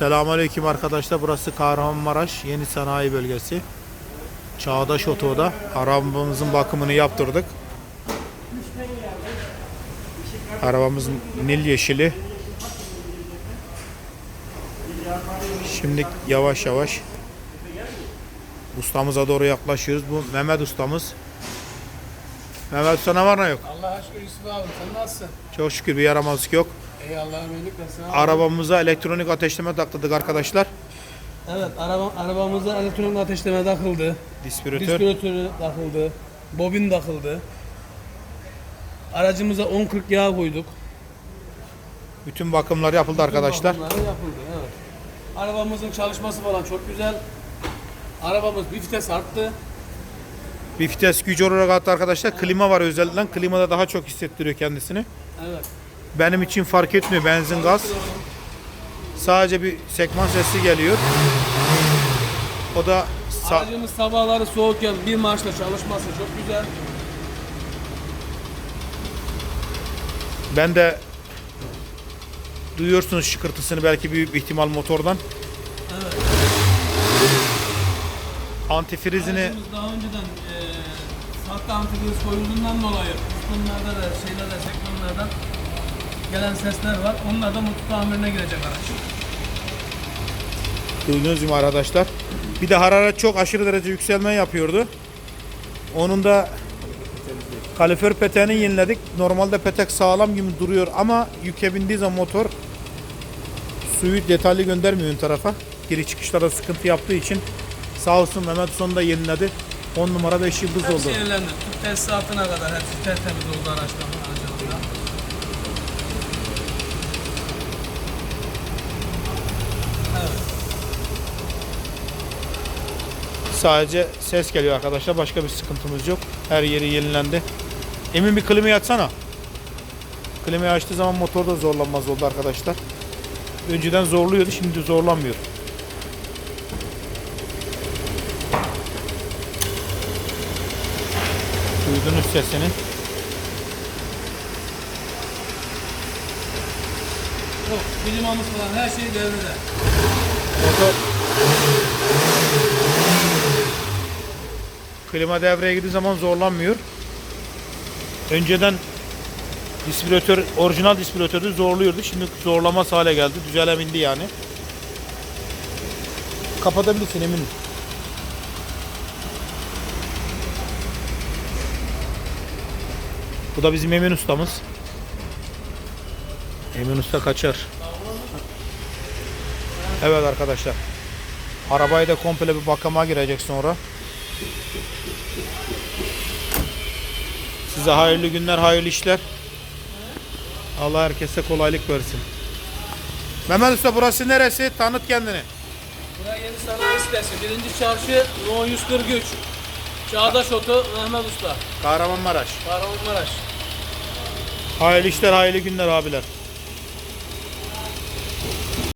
Selamünaleyküm arkadaşlar. Burası Kahramanmaraş Yeni Sanayi Bölgesi. Çağdaş Oto'da arabamızın bakımını yaptırdık. Arabamız nil yeşili. Şimdi yavaş yavaş ustamıza doğru yaklaşıyoruz. Bu Mehmet ustamız. Mehmet Usta ne var ne yok? Allah'a şükür Yusuf abi sen nasılsın? Çok şükür bir yaramazlık yok. Ey Allah'a emanet versin abi. Arabamıza elektronik ateşleme taktırdık arkadaşlar. Evet araba, arabamıza elektronik ateşleme takıldı. Dispiratör. Dispiratörü takıldı. Bobin takıldı. Aracımıza 10-40 yağ koyduk. Bütün bakımlar yapıldı arkadaşlar. Bunlar yapıldı evet. Arabamızın çalışması falan çok güzel. Arabamız bir vites arttı. Bir vites gücü olarak attı arkadaşlar. Klima var özellikle. Klimada daha çok hissettiriyor kendisini. Evet. Benim için fark etmiyor benzin gaz. Sadece bir sekman sesi geliyor. O da sa- Aracımız sabahları soğukken bir marşla çalışması çok güzel. ben de duyuyorsunuz şıkırtısını belki büyük bir ihtimal motordan. Evet. Antifrizini Aracımız daha önceden e, sahte antifriz koyulduğundan dolayı pistonlarda da şeylerde sekmanlardan gelen sesler var. Onlar da mutlu tamirine girecek araç. duyduğunuz gibi arkadaşlar. Bir de hararet çok aşırı derece yükselme yapıyordu. Onun da kalifer peteğini yeniledik. Normalde petek sağlam gibi duruyor ama yüke bindiği zaman motor suyu detaylı göndermiyor ön tarafa. Giri çıkışlarda sıkıntı yaptığı için sağ olsun Mehmet sonunda yeniledi. 10 numara 5 yıldız Hepsi oldu. yenilendi. Tüp tesisatına kadar hepsi tertemiz oldu aracımızda. Evet. Sadece ses geliyor arkadaşlar. Başka bir sıkıntımız yok. Her yeri yenilendi. Emin bir klimayı açsana. Klimayı açtığı zaman motor da zorlanmaz oldu arkadaşlar. Önceden zorluyordu şimdi zorlanmıyor. Duydunuz sesini. Yok, klimamız falan her şey devrede. Motor Klima devreye girdiği zaman zorlanmıyor. Önceden dispiratör, orijinal dispiratörü zorluyordu. Şimdi zorlamaz hale geldi. Düzele bindi yani. Kapatabilirsin eminim. Bu da bizim Emin ustamız. Emin usta kaçar. Evet arkadaşlar. Arabayı da komple bir bakıma girecek sonra. Size hayırlı günler, hayırlı işler. Allah herkese kolaylık versin. Mehmet Usta burası neresi? Tanıt kendini. Buraya yeni sanayi sitesi. Birinci çarşı No 143. Çağdaş Oto Mehmet Usta. Kahramanmaraş. Kahramanmaraş. Hayırlı işler, hayırlı günler abiler.